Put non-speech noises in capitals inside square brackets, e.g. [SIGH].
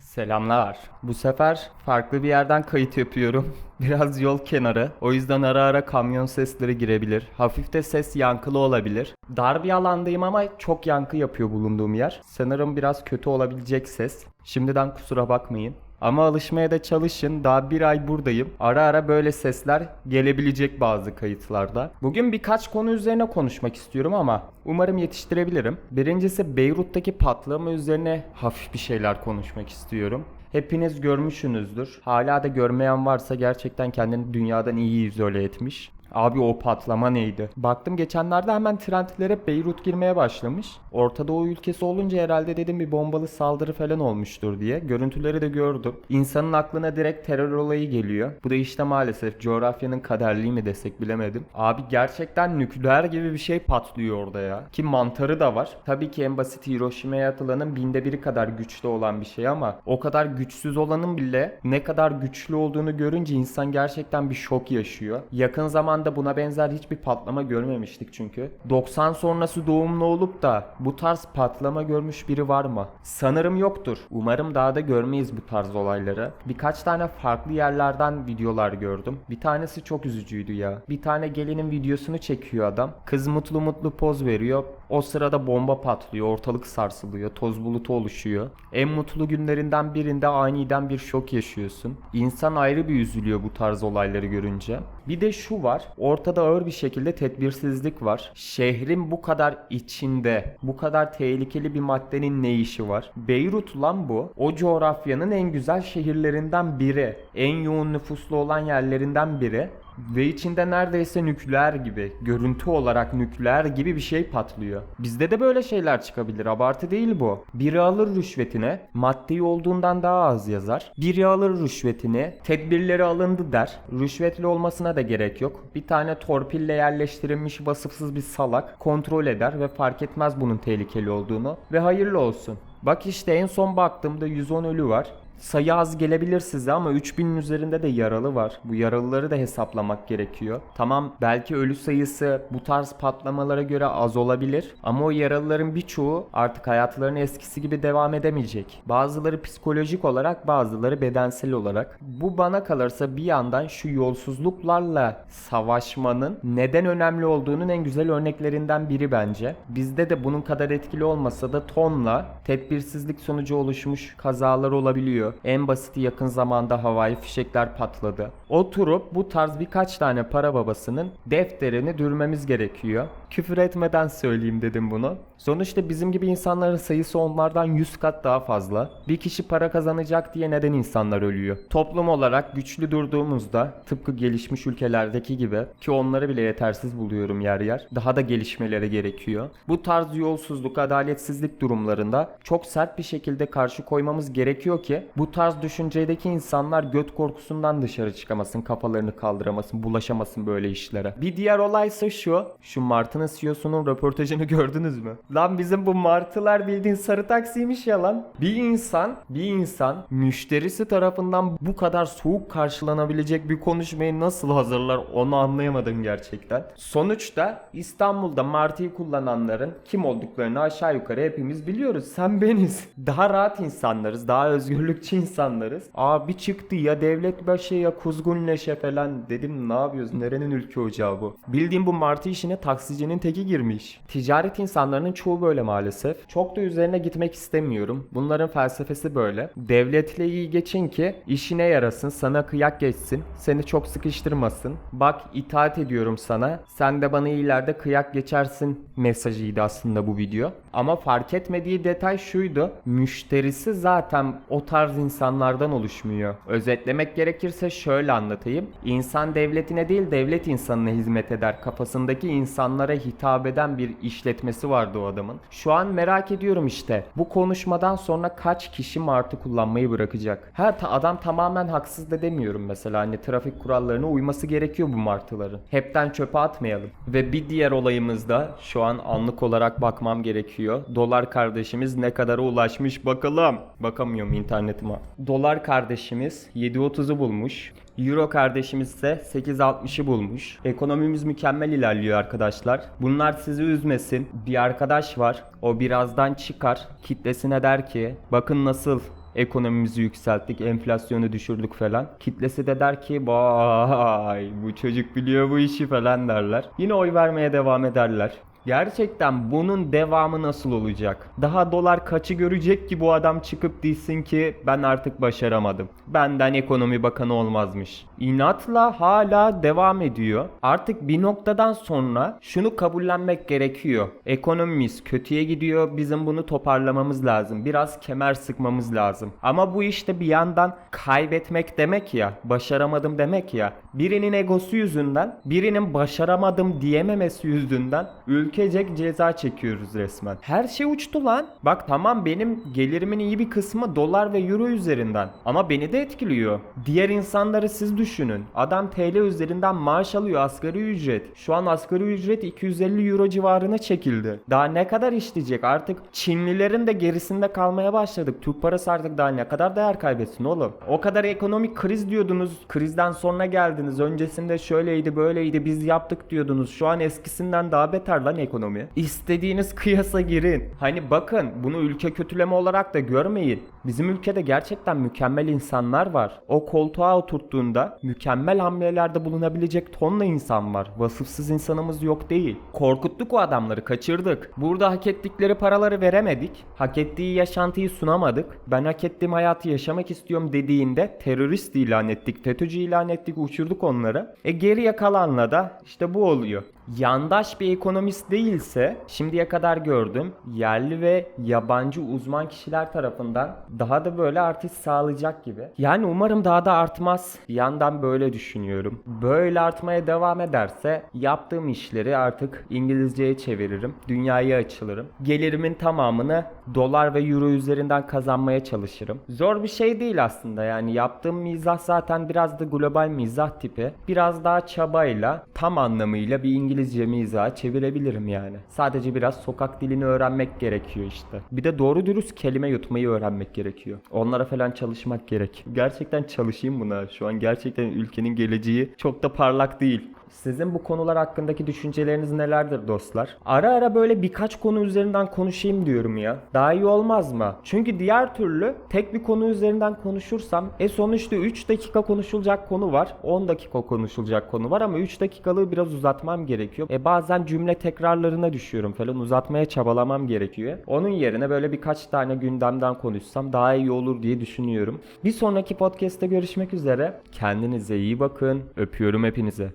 Selamlar. Bu sefer farklı bir yerden kayıt yapıyorum. [LAUGHS] Biraz yol kenarı. O yüzden ara ara kamyon sesleri girebilir. Hafif de ses yankılı olabilir. Dar bir alandayım ama çok yankı yapıyor bulunduğum yer. Sanırım biraz kötü olabilecek ses. Şimdiden kusura bakmayın. Ama alışmaya da çalışın. Daha bir ay buradayım. Ara ara böyle sesler gelebilecek bazı kayıtlarda. Bugün birkaç konu üzerine konuşmak istiyorum ama umarım yetiştirebilirim. Birincisi Beyrut'taki patlama üzerine hafif bir şeyler konuşmak istiyorum. Hepiniz görmüşsünüzdür. Hala da görmeyen varsa gerçekten kendini dünyadan iyi izole etmiş. Abi o patlama neydi? Baktım geçenlerde hemen trendlere Beyrut girmeye başlamış. Orta Doğu ülkesi olunca herhalde dedim bir bombalı saldırı falan olmuştur diye. Görüntüleri de gördüm. İnsanın aklına direkt terör olayı geliyor. Bu da işte maalesef coğrafyanın kaderliği mi desek bilemedim. Abi gerçekten nükleer gibi bir şey patlıyor orada ya. Ki mantarı da var. Tabii ki en basit Hiroşima'ya atılanın binde biri kadar güçlü olan bir şey ama o kadar güçsüz olanın bile ne kadar güçlü olduğunu görünce insan gerçekten bir şok yaşıyor. Yakın zamanda buna benzer hiçbir patlama görmemiştik çünkü. 90 sonrası doğumlu olup da bu tarz patlama görmüş biri var mı? Sanırım yoktur. Umarım daha da görmeyiz bu tarz olayları. Birkaç tane farklı yerlerden videolar gördüm. Bir tanesi çok üzücüydü ya. Bir tane gelinin videosunu çekiyor adam. Kız mutlu mutlu poz veriyor. O sırada bomba patlıyor, ortalık sarsılıyor, toz bulutu oluşuyor. En mutlu günlerinden birinde aniden bir şok yaşıyorsun. İnsan ayrı bir üzülüyor bu tarz olayları görünce. Bir de şu var, ortada ağır bir şekilde tedbirsizlik var. Şehrin bu kadar içinde, bu kadar tehlikeli bir maddenin ne işi var? Beyrut lan bu. O coğrafyanın en güzel şehirlerinden biri. En yoğun nüfuslu olan yerlerinden biri. Ve içinde neredeyse nükleer gibi, görüntü olarak nükleer gibi bir şey patlıyor. Bizde de böyle şeyler çıkabilir, abartı değil bu. Biri alır rüşvetine, maddeyi olduğundan daha az yazar. Biri alır rüşvetini, tedbirleri alındı der. Rüşvetli olmasına da gerek yok. Bir tane torpille yerleştirilmiş vasıfsız bir salak kontrol eder ve fark etmez bunun tehlikeli olduğunu. Ve hayırlı olsun. Bak işte en son baktığımda 110 ölü var. Sayı az gelebilir size ama 3000'in üzerinde de yaralı var. Bu yaralıları da hesaplamak gerekiyor. Tamam belki ölü sayısı bu tarz patlamalara göre az olabilir ama o yaralıların birçoğu artık hayatlarını eskisi gibi devam edemeyecek. Bazıları psikolojik olarak bazıları bedensel olarak. Bu bana kalırsa bir yandan şu yolsuzluklarla savaşmanın neden önemli olduğunun en güzel örneklerinden biri bence. Bizde de bunun kadar etkili olmasa da tonla tedbirsizlik sonucu oluşmuş kazalar olabiliyor. En basiti yakın zamanda havai fişekler patladı. Oturup bu tarz birkaç tane para babasının defterini dürmemiz gerekiyor. Küfür etmeden söyleyeyim dedim bunu. Sonuçta bizim gibi insanların sayısı onlardan 100 kat daha fazla. Bir kişi para kazanacak diye neden insanlar ölüyor? Toplum olarak güçlü durduğumuzda tıpkı gelişmiş ülkelerdeki gibi ki onları bile yetersiz buluyorum yer yer. Daha da gelişmeleri gerekiyor. Bu tarz yolsuzluk, adaletsizlik durumlarında çok sert bir şekilde karşı koymamız gerekiyor ki bu tarz düşüncedeki insanlar göt korkusundan dışarı çıkamasın, kafalarını kaldıramasın, bulaşamasın böyle işlere. Bir diğer olaysa şu. Şu Martı'nın CEO'sunun röportajını [LAUGHS] gördünüz mü? Lan bizim bu Martılar bildiğin sarı taksiymiş ya lan. Bir insan, bir insan müşterisi tarafından bu kadar soğuk karşılanabilecek bir konuşmayı nasıl hazırlar onu anlayamadım gerçekten. Sonuçta İstanbul'da Martı'yı kullananların kim olduklarını aşağı yukarı hepimiz biliyoruz. Sen beniz. Daha rahat insanlarız, daha özgürlükçü insanlarız. Abi çıktı ya devlet başı ya kuzgun leşe falan dedim ne yapıyoruz nerenin ülke ocağı bu. Bildiğim bu Martı işine taksicinin teki girmiş. Ticaret insanlarının çoğu böyle maalesef. Çok da üzerine gitmek istemiyorum. Bunların felsefesi böyle. Devletle iyi geçin ki işine yarasın, sana kıyak geçsin, seni çok sıkıştırmasın. Bak itaat ediyorum sana, sen de bana ileride kıyak geçersin mesajıydı aslında bu video. Ama fark etmediği detay şuydu. Müşterisi zaten o tarz insanlardan oluşmuyor. Özetlemek gerekirse şöyle anlatayım. İnsan devletine değil devlet insanına hizmet eder. Kafasındaki insanlara hitap eden bir işletmesi vardı o adamın. Şu an merak ediyorum işte. Bu konuşmadan sonra kaç kişi martı kullanmayı bırakacak? Ha ta- adam tamamen haksız da demiyorum mesela. Hani trafik kurallarına uyması gerekiyor bu martıların. Hepten çöpe atmayalım. Ve bir diğer olayımız da şu an anlık olarak bakmam gerekiyor. Dolar kardeşimiz ne kadara ulaşmış bakalım. Bakamıyorum internetime. Dolar kardeşimiz 7.30'u bulmuş. Euro kardeşimiz ise 8.60'ı bulmuş. Ekonomimiz mükemmel ilerliyor arkadaşlar. Bunlar sizi üzmesin. Bir arkadaş var. O birazdan çıkar. Kitlesine der ki bakın nasıl ekonomimizi yükselttik, enflasyonu düşürdük falan. Kitlesi de der ki vay bu çocuk biliyor bu işi falan derler. Yine oy vermeye devam ederler. Gerçekten bunun devamı nasıl olacak? Daha dolar kaçı görecek ki bu adam çıkıp desin ki ben artık başaramadım. Benden ekonomi bakanı olmazmış. İnatla hala devam ediyor. Artık bir noktadan sonra şunu kabullenmek gerekiyor. Ekonomimiz kötüye gidiyor. Bizim bunu toparlamamız lazım. Biraz kemer sıkmamız lazım. Ama bu işte bir yandan kaybetmek demek ya, başaramadım demek ya. Birinin egosu yüzünden, birinin başaramadım diyememesi yüzünden ülkecek ceza çekiyoruz resmen. Her şey uçtu lan. Bak tamam benim gelirimin iyi bir kısmı dolar ve euro üzerinden. Ama beni de etkiliyor. Diğer insanları siz düşünün. Adam TL üzerinden maaş alıyor asgari ücret. Şu an asgari ücret 250 euro civarına çekildi. Daha ne kadar işleyecek? Artık Çinlilerin de gerisinde kalmaya başladık. Türk parası artık daha ne kadar değer kaybetsin oğlum? O kadar ekonomik kriz diyordunuz. Krizden sonra geldiniz. Öncesinde şöyleydi böyleydi biz yaptık diyordunuz. Şu an eskisinden daha beter lan ekonomi. İstediğiniz kıyasa girin. Hani bakın bunu ülke kötüleme olarak da görmeyin. Bizim ülkede gerçekten mükemmel insanlar var. O koltuğa oturttuğunda mükemmel hamlelerde bulunabilecek tonla insan var. Vasıfsız insanımız yok değil. Korkuttuk o adamları, kaçırdık. Burada hak ettikleri paraları veremedik. Hak ettiği yaşantıyı sunamadık. Ben hak ettiğim hayatı yaşamak istiyorum dediğinde terörist ilan ettik, FETÖ'cü ilan ettik, uçurduk onları. E geriye kalanla da işte bu oluyor. Yandaş bir ekonomist değilse şimdiye kadar gördüm yerli ve yabancı uzman kişiler tarafından daha da böyle artış sağlayacak gibi. Yani umarım daha da artmaz. Bir yandan böyle düşünüyorum. Böyle artmaya devam ederse yaptığım işleri artık İngilizceye çeviririm. Dünyaya açılırım. Gelirimin tamamını dolar ve euro üzerinden kazanmaya çalışırım. Zor bir şey değil aslında yani yaptığım mizah zaten biraz da global mizah tipi. Biraz daha çabayla tam anlamıyla bir İngilizce mizaha çevirebilirim yani. Sadece biraz sokak dilini öğrenmek gerekiyor işte. Bir de doğru dürüst kelime yutmayı öğrenmek gerekiyor. Onlara falan çalışmak gerek. Gerçekten çalışayım buna. Şu an gerçekten ülkenin geleceği çok da parlak değil. Sizin bu konular hakkındaki düşünceleriniz nelerdir dostlar? Ara ara böyle birkaç konu üzerinden konuşayım diyorum ya. Daha iyi olmaz mı? Çünkü diğer türlü tek bir konu üzerinden konuşursam e sonuçta 3 dakika konuşulacak konu var. 10 dakika konuşulacak konu var ama 3 dakikalığı biraz uzatmam gerekiyor. E bazen cümle tekrarlarına düşüyorum falan uzatmaya çabalamam gerekiyor. Onun yerine böyle birkaç tane gündemden konuşsam daha iyi olur diye düşünüyorum. Bir sonraki podcast'te görüşmek üzere. Kendinize iyi bakın. Öpüyorum hepinize.